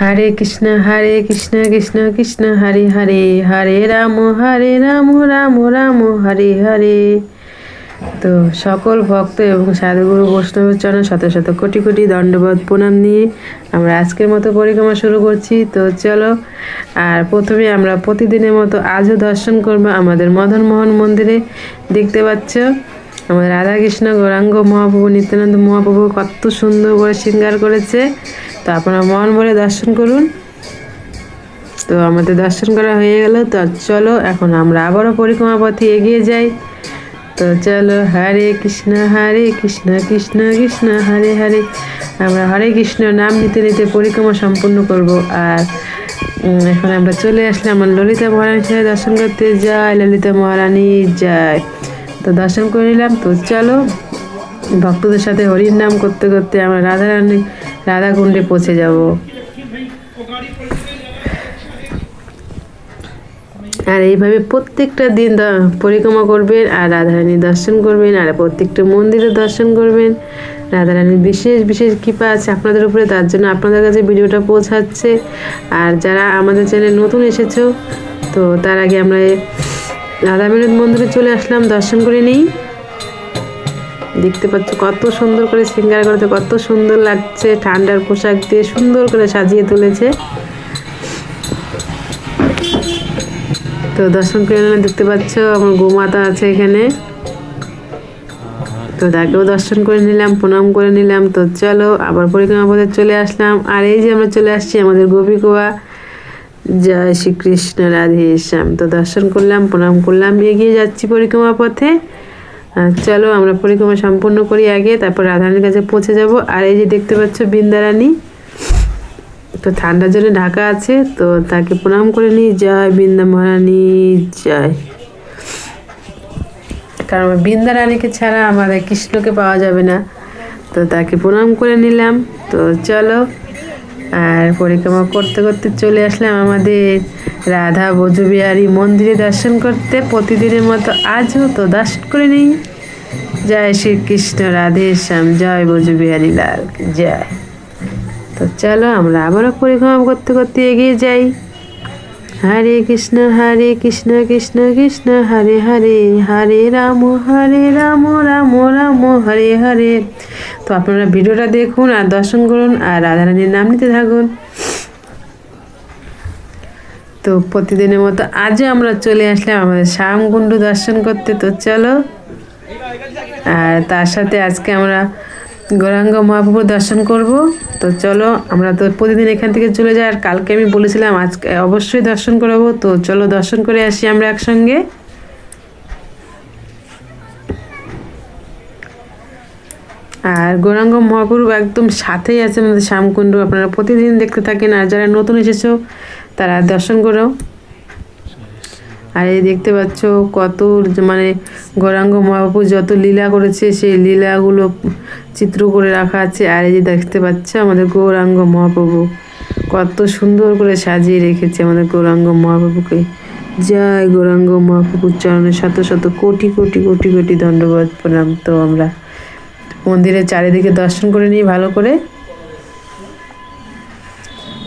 হরে কৃষ্ণ হরে কৃষ্ণ কৃষ্ণ কৃষ্ণ হরে হরে হরে রাম হরে রাম রাম রাম হরে হরে তো সকল ভক্ত এবং সাধুগুরু বৈষ্ণবের চরণ শত শত কোটি কোটি দণ্ডবোধ প্রণাম নিয়ে আমরা আজকের মতো পরিক্রমা শুরু করছি। তো চলো, আর প্রথমে আমরা প্রতিদিনের মতো আজও দর্শন করব আমাদের মদন মোহন মন্দিরে। দেখতে পাচ্ছ, আমাদের রাধাকৃষ্ণ গৌরাঙ্গ মহাপ্রভু, নিত্যানন্দ মহাপ্রভু কত সুন্দর করে শৃঙ্গার করেছে। তো আপনারা মন ভরে দর্শন করুন। তো আমাদের দর্শন করা হয়ে গেল। তো চলো, এখন আমরা আবারও পরিক্রমা পথে এগিয়ে যাই। তো চলো, হরে কৃষ্ণ হরে কৃষ্ণ কৃষ্ণ কৃষ্ণ, হরে হরে। আমরা হরে কৃষ্ণ নাম নিতে নিতে পরিক্রমা সম্পূর্ণ করব। আর এখন আমরা চলে আসলে আমার ললিতা মহারানীর সাথে দর্শন করতে। যাই ললিতা মহারানী যায় তো দর্শন করে নিলাম। তো চলো, ভক্তদের সাথে হরির নাম করতে করতে আমরা রাধারানী রাধাকুণ্ডে পৌঁছে যাব। আর এইভাবে প্রত্যেকটা দিন পরিক্রমা করবেন, আর রাধারানীর দর্শন করবেন, আর প্রত্যেকটা মন্দিরে দর্শন করবেন। রাধারানীর বিশেষ বিশেষ কৃপা আছে আপনাদের উপরে, তার জন্য আপনাদের কাছে ভিডিওটা পৌঁছাচ্ছে। আর যারা আমাদের চ্যানেল নতুন এসেছ, তো তার আগে আমরা রাধা বিনোদ মন্দিরে চলে আসলাম, দর্শন করে নিই। দেখতে পাচ্ছ কত সুন্দর করে সিঙ্গার করতে কত সুন্দর লাগছে, ঠান্ডার পোশাক দিয়ে সুন্দর করে সাজিয়ে তুলেছে। তো দর্শন করে নিলাম দেখতে পাচ্ছ আমার গোমাতা আছে এখানে। তো তাকেও দর্শন করে নিলাম, প্রণাম করে নিলাম। তো চলো, আবার পরিক্রমা পথে চলে আসলাম। আর এই যে আমরা চলে আসছি আমাদের গোপীকুয়া। জয় শ্রীকৃষ্ণ, রাধে শ্যাম। তো দর্শন করলাম, প্রণাম করলাম, এগিয়ে যাচ্ছি পরিক্রমা পথে। চলো আমরা পরিক্রমা সম্পূর্ণ করি আগে, তারপর রাধারানীর কাছে পৌঁছে যাব। আর এই যে দেখতে পাচ্ছ বৃন্দারানী, তো ঠান্ডার জন্য ঢাকা আছে, তো তাকে প্রণাম করে নিই। জয় বৃন্দা মহারানী, জয়। কারণ বৃন্দা রানীকে ছাড়া আমাদের কৃষ্ণকে পাওয়া যাবে না। তো তাকে প্রণাম করে নিলাম। তো চলো, আর পরিক্রমা করতে করতে চলে আসলাম আমাদের রাধা বজবিহারী মন্দিরে দর্শন করতে প্রতিদিনের মতো আজও তো দর্শন করে নিই। জয় শ্রীকৃষ্ণ, রাধে শ্যাম, জয় বজবিহারী লাল, জয়। তো চলো আমরা আবারও পরিক্রমা করতে করতে এগিয়ে যাই। হরে কৃষ্ণ হরে কৃষ্ণ কৃষ্ণ কৃষ্ণ, হরে হরে হরে রাম হরে রাম রাম রাম, হরে হরে। তো আপনারা ভিডিওটা দেখুন আর দর্শন করুন আর রাধারানীর নাম নিতে থাকুন। তো প্রতিদিনের মতো আজও আমরা চলে আসলাম আমাদের শ্যামকুণ্ড দর্শন করতে। তো চলো। আর তার সাথে আজকে আমরা গৌরাঙ্গ মহাপ্রভু দর্শন করব। তো চলো, আমরা তো প্রতিদিন এখান থেকে চলে যাই। আর কালকে আমি বলেছিলাম আজকে অবশ্যই দর্শন করাবো। তো চলো, দর্শন করে আসি আমরা একসঙ্গে। আর গৌরাঙ্গ মহাপ্রভু একদম সাথেই আছে আমাদের শ্যামকুণ্ড আপনারা প্রতিদিন দেখতে থাকেন। আর যারা নতুন এসেছ তারা দর্শন করো আর এই দেখতে পাচ্ছ কত মানে গৌরাঙ্গ মহাপ্রভু যত লীলা করেছে, সেই লীলাগুলো চিত্র করে রাখা আছে। আর এই যে দেখতে পাচ্ছ আমাদের গৌরাঙ্গ মহাপ্রভু কত সুন্দর করে সাজিয়ে রেখেছে আমাদের গৌরাঙ্গ মহাপ্রভুকে। জয় গৌরাঙ্গ মহাপ্রভুর চরণে শত শত কোটি কোটি কোটি কোটি দণ্ডবাদ প্রণাম। তো আমরা মন্দিরের চারিদিকে দর্শন করে নিই ভালো করে।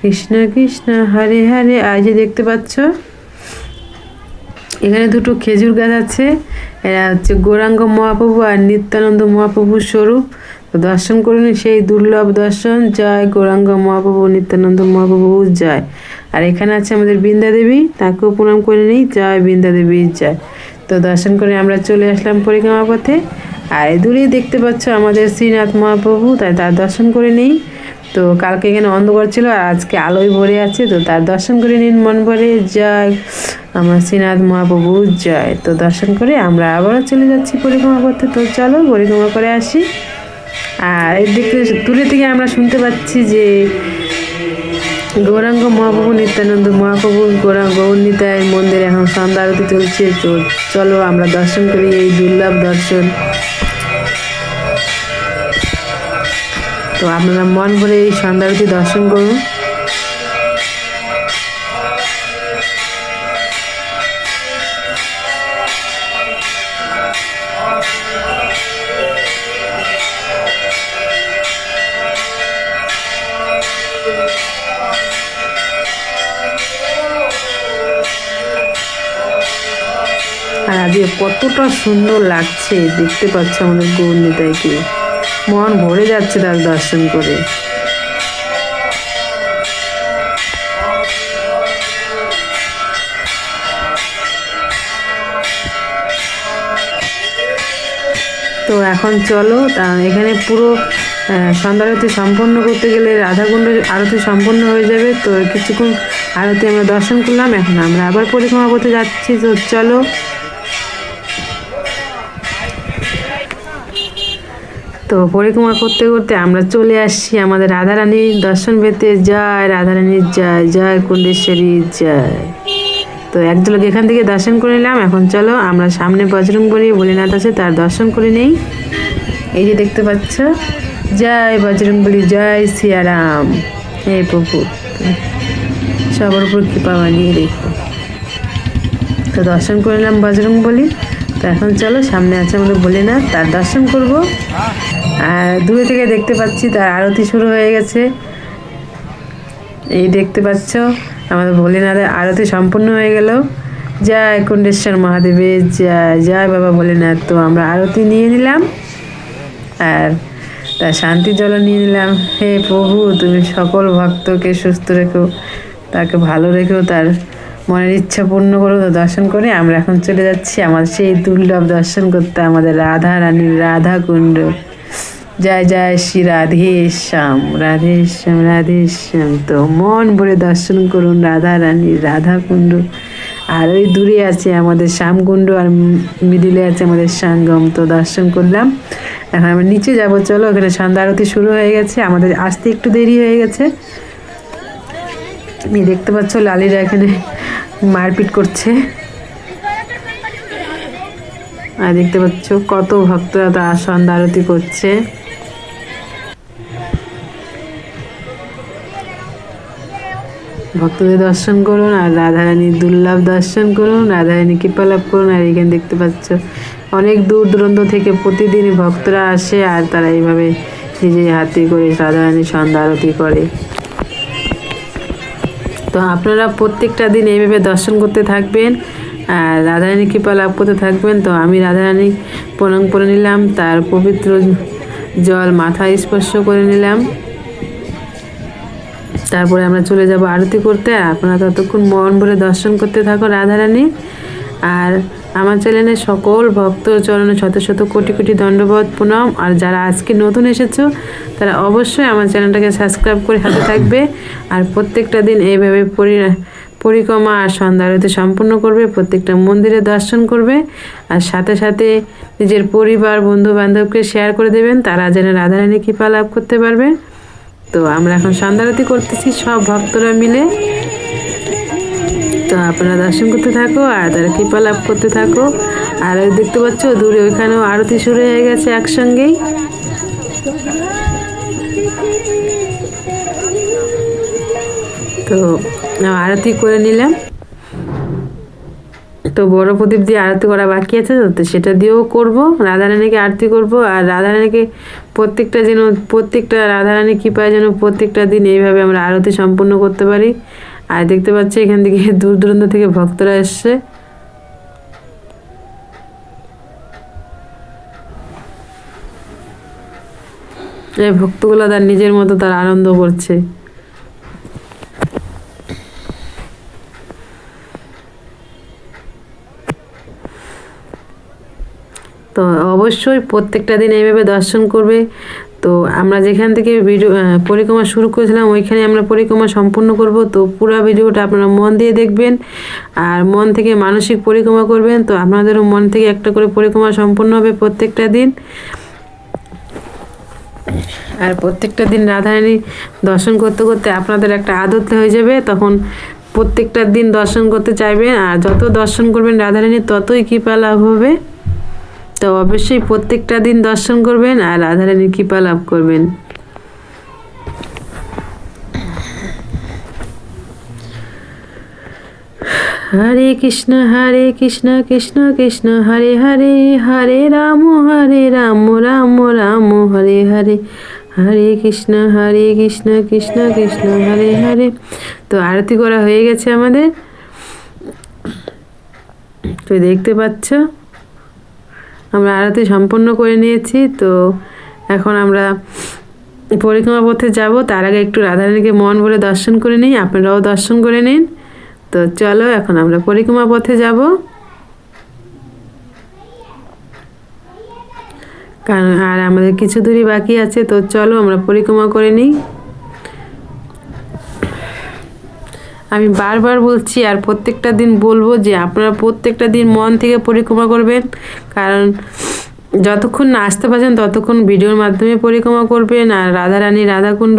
কৃষ্ণ কৃষ্ণ, হরে হরে যে দেখতে পাচ্ছ, এখানে দুটো খেজুর গাছ আছে, এরা হচ্ছে গৌরাঙ্গ মহাপ্রভু আর নিত্যানন্দ মহাপ্রভুর স্বরূপ। তো দর্শন করুন, সেই দুর্লভ দর্শন, জয় গৌরাঙ্গ মহাপ্রভু, নিত্যানন্দ মহাপ্রভু, জয়। আর এখানে আছে আমাদের বৃন্দা দেবী, তাকেও প্রণাম করে নিই, জয় বৃন্দা দেবী, জয়। তো দর্শন করে আমরা চলে আসলাম পরিক্রমা পথে আর দূরেই দেখতে পাচ্ছ আমাদের শ্রীনাথ মহাপ্রভু, তাই তার দর্শন করে নিই। তো কালকে এখানে অন্ধকার ছিল আর আজকে আলোয় ভরে আছে, তো তার দর্শন করে নিন মন ভরে, জয়। আমার শ্রীনাথ মহাপ্রভু, জয়। তো দর্শন করে আমরা আবারও চলে যাচ্ছি পরিক্রমা করতে। তো চলো পরিক্রমা করে আসি। আর এদিকে দূরে থেকে আমরা শুনতে পাচ্ছি যে গৌরাঙ্গ মহাপ্রভু, নিত্যানন্দ মহাপ্রভু, গৌরাঙ্গ গৌরনিতায় মন্দিরে এখন সন্ধ্যা আরতি চলছে। তো চলো আমরা দর্শন করি এই দুর্লভ দর্শন। তো আপনারা মন ভরে এই সন্ধ্যা আরতি দর্শন করুন। আর আজকে কতটা সুন্দর লাগছে, দেখতে পাচ্ছ আমাদের গৌরনিতাইকে মন ভরে যাচ্ছে তার দর্শন করে। তো এখন চলো তা এখানে পুরো আহ, সন্ধ্যা আরতি সম্পন্ন করতে গেলে রাধাকুণ্ড আরতি সম্পন্ন হয়ে যাবে। তো কিছুক্ষণ আরতি আমরা দর্শন করলাম এখন আমরা আবার পরিক্রমা করতে যাচ্ছি। তো চলো। তো পরিক্রমা করতে করতে আমরা চলে আসছি আমাদের রাধারানীর দর্শন পেতে। জয় রাধারানীর জয় জয় কুণ্ডেশ্বরী, জয়। তো এক এখান থেকে দর্শন করে নিলাম। এখন চলো আমরা সামনে বজরং বলি, ভোলেনাথ আছে, তার দর্শন করে নেই। এই যে দেখতে পাচ্ছ, জয় বজরং বলি, জয় সিয়ারাম। হে প্রভু, সবার উপর কৃপা বানিয়ে রেখো। তো দর্শন করে নিলাম বজরং বলি। তো এখন চলো সামনে আছে আমাদের ভোলেনাথ, তার দর্শন করব। আর দূরে থেকে দেখতে পাচ্ছি তার আরতি শুরু হয়ে গেছে। এই দেখতে পাচ্ছ, আমাদের ভোলেনাথের আরতি সম্পূর্ণ হয়ে গেল। জয় কুণ্ডেশ্বর মহাদেবের জয় জয় বাবা ভোলেনাথ। তো আমরা আরতি নিয়ে নিলাম আর তার শান্তি জল নিয়ে নিলাম। হে প্রভু, তুমি সকল ভক্তকে সুস্থ রেখো, তাকে ভালো রেখো, তার মনের ইচ্ছা পূর্ণ করো, তো দর্শন করে আমরা এখন চলে যাচ্ছি। আমাদের সেই দুর্লভ দর্শন করতে, আমাদের রাধা রানীর রাধা কুণ্ড। জয় জয় শ্রী রাধে শ্যাম রাধে শ্যাম রাধে শ্যাম তো মন ভরে দর্শন করুন রাধা রানী, রাধা কুণ্ড। আর ওই দূরে আছে আমাদের শ্যামকুণ্ড আর মিডিলে আছে আমাদের সঙ্গম। তো দর্শন করলাম। এখন আমরা নিচে যাব। চলো ওখানে সন্ধ্যা আরতি শুরু হয়ে গেছে। আমাদের আসতে একটু দেরি হয়ে গেছে। তুমি দেখতে পাচ্ছ লালিরা এখানে মারপিট করছে। আর দেখতে পাচ্ছ কত ভক্তরা তার সন্ধ্যা আরতি করছে। ভক্তদের দর্শন করুন আর রাধারানীর দুর্লভ দর্শন করুন, রাধারানী কৃপা লাভ করুন। আর এখানে দেখতে পাচ্ছ অনেক দূর দূরান্ত থেকে প্রতিদিন ভক্তরা আসে আর তারা এইভাবে নিজের হাতে করে রাধারানীর সন্ধ্যা আরতি করে। তো আপনারা প্রত্যেকটা দিন এইভাবে দর্শন করতে থাকবেন। আর রাধারানী কৃপা লাভ করতে থাকবেন। তো আমি রাধারানী প্রণাম করে নিলাম, তার পবিত্র জল মাথায় স্পর্শ করে নিলাম। তারপরে আমরা চলে যাব আরতি করতে। আপনারা ততক্ষণ মন ভরে দর্শন করতে থাকো রাধারানী। আর আমার চ্যানেলে সকল ভক্ত চরণে শত শত কোটি কোটি দণ্ডবোধ প্রণাম। আর যারা আজকে নতুন এসেছ, তারা অবশ্যই আমার চ্যানেলটাকে সাবস্ক্রাইব করে হাতে থাকবে। আর প্রত্যেকটা দিন এইভাবে পরি পরিক্রমা আর সন্ধ্যা আরতি সম্পূর্ণ করবে, প্রত্যেকটা মন্দিরে দর্শন করবে আর সাথে সাথে নিজের পরিবার বন্ধু বান্ধবকে শেয়ার করে দেবেন, তারা যেন রাধারানী কৃপা লাভ করতে পারবে। তো আমরা এখন সন্ধ্যারতি করতেছি, সব ভক্তরা মিলে। তো আপনারা দর্শন করতে থাকো আর তারা কৃপা লাভ করতে থাকো। আর দেখতে পাচ্ছ, দূরে ওইখানেও আরতি শুরু হয়ে গেছে একসঙ্গেই। তো আরতি করে নিলাম। তো বড় প্রদীপ দিয়ে আরতি করা বাকি আছে, তো সেটা দিয়েও করব। রাধারানীকে আরতি করব, আর রাধারানীকে প্রত্যেকটা যেন, প্রত্যেকটা রাধারানী কৃপায় যেন প্রত্যেকটা দিন এইভাবে আমরা আরতি সম্পন্ন করতে পারি। আর দেখতে পাচ্ছি, এখান থেকে দূর দূরান্ত থেকে ভক্তরা এসছে। এই ভক্তগুলো তার নিজের মতো তার আনন্দ করছে তো অবশ্যই প্রত্যেকটা দিন এইভাবে দর্শন করবে। তো আমরা যেখান থেকে ভিডিও পরিক্রমা শুরু করেছিলাম, ওইখানে আমরা পরিক্রমা সম্পূর্ণ করব। তো পুরো ভিডিওটা আপনারা মন দিয়ে দেখবেন আর মন থেকে মানসিক পরিক্রমা করবেন। তো আপনাদেরও মন থেকে একটা করে পরিক্রমা সম্পূর্ণ হবে প্রত্যেকটা দিন। আর প্রত্যেকটা দিন রাধারানী দর্শন করতে করতে আপনাদের একটা আদত হয়ে যাবে। তখন প্রত্যেকটা দিন দর্শন করতে চাইবেন আর যত দর্শন করবেন রাধারানী ততই কৃপা লাভ হবে। তো অবশ্যই প্রত্যেকটা দিন দর্শন করবেন আর রাধারানীর কৃপা লাভ করবেন। হরে কৃষ্ণ হরে কৃষ্ণ কৃষ্ণ কৃষ্ণ, হরে হরে হরে রাম হরে রাম রাম রাম, হরে হরে হরে কৃষ্ণ হরে কৃষ্ণ কৃষ্ণ কৃষ্ণ, হরে হরে। তো আরতি করা হয়ে গেছে আমাদের। তো দেখতে পাচ্ছ? আমরা আরতি সম্পন্ন করে নিয়েছি, তো এখন আমরা পরিক্রমা পথে যাব। তার আগে একটু রাধারানীকে মন ভরে দর্শন করে নিই, আপনারাও দর্শন করে নিন। তো চলো, এখন আমরা পরিক্রমা পথে যাব। কারণ আর আমাদের কিছু দূরই বাকি আছে, তো চলো আমরা পরিক্রমা করে নিই। আমি বারবার বলছি আর প্রত্যেকটা দিন বলব যে আপনারা প্রত্যেকটা দিন মন থেকে পরিক্রমা করবেন। কারণ যতক্ষণ না আসতে পারছেন ততক্ষণ ভিডিওর মাধ্যমে পরিক্রমা করবেন আর রাধারানী, রাধাকুণ্ড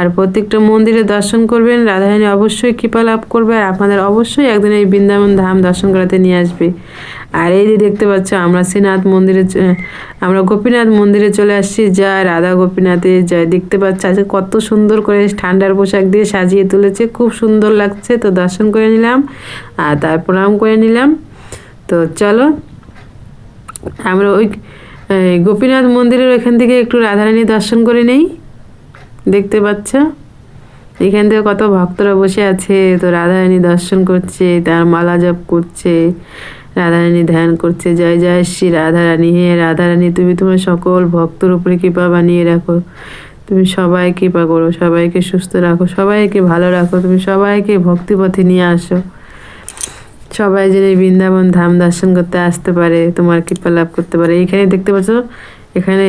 আর প্রত্যেকটা মন্দিরে দর্শন করবেন। রাধারানী অবশ্যই কৃপা লাভ করবে আর আপনাদের অবশ্যই একদিন এই বৃন্দাবন ধাম দর্শন করাতে নিয়ে আসবে। আর এই যে দেখতে পাচ্ছ, আমরা শ্রীনাথ মন্দিরে আমরা গোপীনাথ মন্দিরে চলে আসছি। যা রাধা গোপীনাথে জয়। দেখতে পাচ্ছ, আজকে কত সুন্দর করে ঠান্ডার পোশাক দিয়ে সাজিয়ে তুলেছে। খুব সুন্দর লাগছে। তো দর্শন করে নিলাম। আর তার প্রণাম করে নিলাম। তো চলো, আমরা ওই গোপীনাথ মন্দিরের ওইখান থেকে একটু রাধারানী দর্শন করে নেই। দেখতে পাচ্ছ, এখান থেকে কত ভক্তরা বসে আছে। তো রাধারানী দর্শন করছে, তার মালা জপ করছে। রাধারানী ধ্যান করছে। জয় জয় শ্রী রাধারানী। হে রাধারানী, তুমি তোমার সকল ভক্তর উপরে কৃপা বানিয়ে রাখো। তুমি সবাই কৃপা করো, সবাইকে সুস্থ রাখো, সবাইকে ভালো রাখো, তুমি সবাইকে ভক্তিপথে নিয়ে আসো। সবাই যেন বৃন্দাবন ধাম দর্শন করতে আসতে পারে, তোমার কৃপা লাভ করতে পারে। এইখানে দেখতে পাচ্ছ, এখানে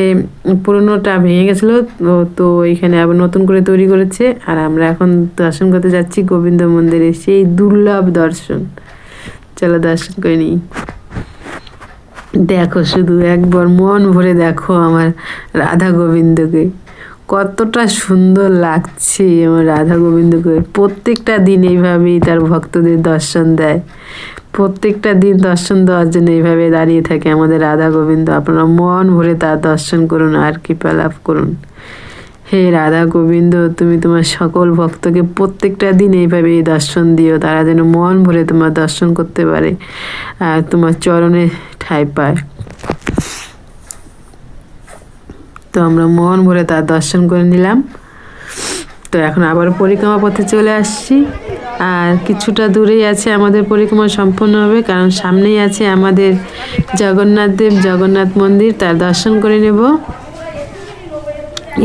পুরোনোটা ভেঙে গেছিল তো তো এইখানে আবার নতুন করে তৈরি করেছে। আর আমরা এখন দর্শন করতে যাচ্ছি গোবিন্দ মন্দিরে, সেই দুর্লভ দর্শন। চলো দর্শন করে নিই দেখো শুধু একবার মন ভরে দেখো আমার রাধা গোবিন্দকে। কতটা সুন্দর লাগছে আমার রাধা গোবিন্দকে। প্রত্যেকটা দিন এইভাবেই তার ভক্তদের দর্শন দেয়। প্রত্যেকটা দিন দর্শন দেওয়ার জন্য এইভাবে দাঁড়িয়ে থাকে আমাদের রাধা গোবিন্দ। আপনারা মন ভরে তার দর্শন করুন আর কৃপা লাভ করুন। হে রাধা গোবিন্দ, তুমি তোমার সকল ভক্তকে প্রত্যেকটা দিন এইভাবে এই দর্শন দিও, তারা যেন মন ভরে তোমার দর্শন করতে পারে আর তোমার চরণে ঠাঁই পায়। তো আমরা মন ভরে তার দর্শন করে নিলাম। তো এখন আবার পরিক্রমা পথে চলে আসছি। আর কিছুটা দূরেই আছে আমাদের পরিক্রমা সম্পন্ন হবে, কারণ সামনেই আছে আমাদের জগন্নাথ দেব, জগন্নাথ মন্দির, তার দর্শন করে নেব।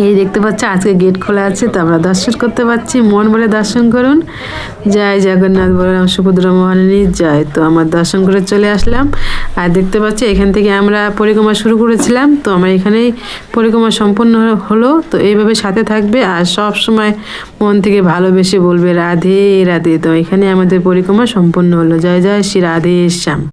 এই দেখতে পাচ্ছ, আজকে গেট খোলা আছে, তো আমরা দর্শন করতে পারছি। মন বলে দর্শন করুন। জয় জগন্নাথ বলরাম সুভদ্র মহারানী, জয়। তো আমার দর্শন করে চলে আসলাম। আর দেখতে পাচ্ছি, এখান থেকে আমরা পরিক্রমা শুরু করেছিলাম। তো আমরা এখানেই পরিক্রমা সম্পন্ন হলো। তো এইভাবে সাথে থাকবে আর সব সময় মন থেকে ভালোবেসে বলবে, রাধে রাধে। তো এখানে আমাদের পরিক্রমা সম্পন্ন হলো। জয় জয়, শ্রী রাধে, শ্যাম।